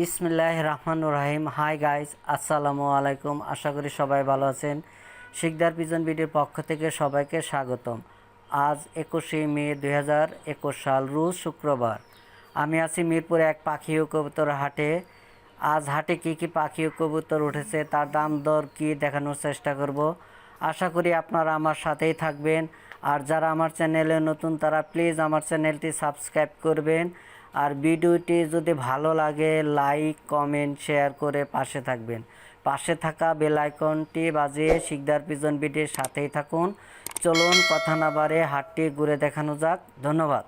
বিসমিল্লাহ রহমান রাহিম hi guys, আসসালামু আলাইকুম। আশা করি সবাই ভালো আছেন। শিকদার পিজন বিডির পক্ষ থেকে সবাইকে স্বাগতম। আজ একুশে মে দুই হাজার একুশ সাল, রোজ শুক্রবার। আমি আছি মিরপুরে এক পাখি ও কবুতর হাটে। আজ হাটে কী কী পাখি ও কবুতর উঠেছে, তার দাম দর কী দেখানোর চেষ্টা করব। আশা করি আপনারা আমার সাথেই থাকবেন। আর যারা আমার চ্যানেলে নতুন, তারা প্লিজ আমার চ্যানেলটি সাবস্ক্রাইব করবেন। আর ভিডিওটি যদি ভালো লাগে, লাইক, কমেন্ট, শেয়ার করে পাশে থাকবেন। পাশে থাকা বেল আইকনটি বাজিয়ে শিকদার পিজন বিটির সাথেই থাকুন। চলুন কথা না বাড়ে হাটটি ঘুরে দেখানো যাক। ধন্যবাদ।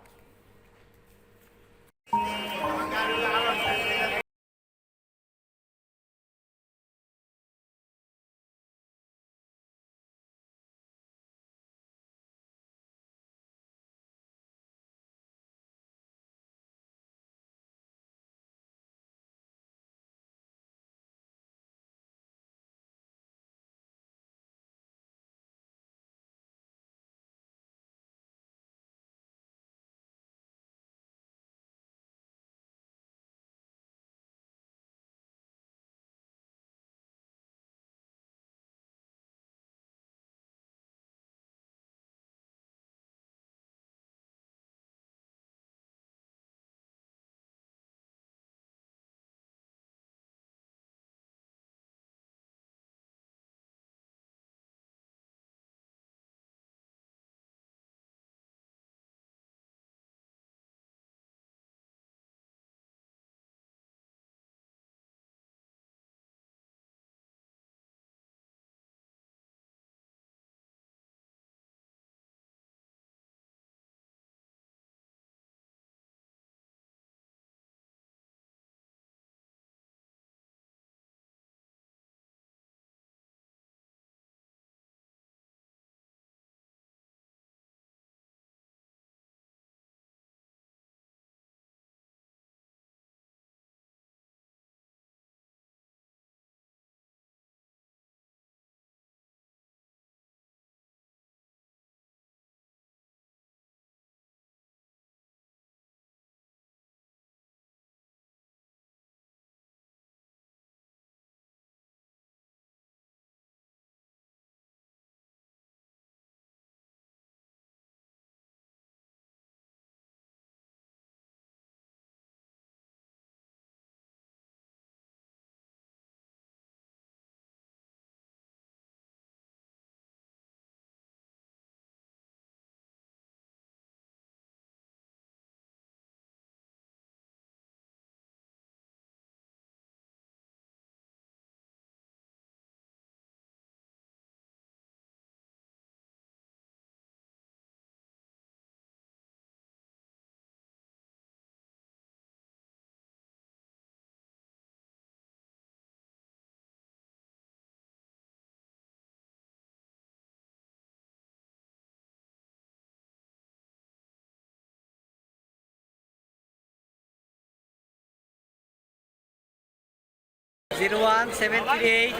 Zero one seven three eight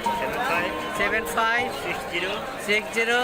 seven five six zero.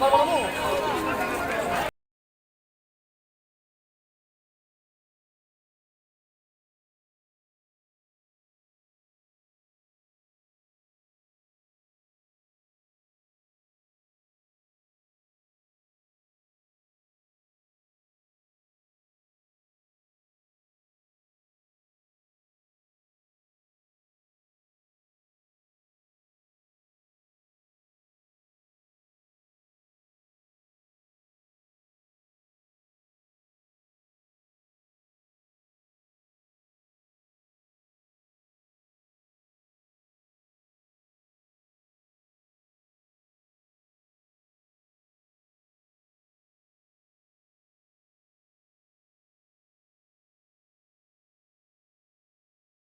たものも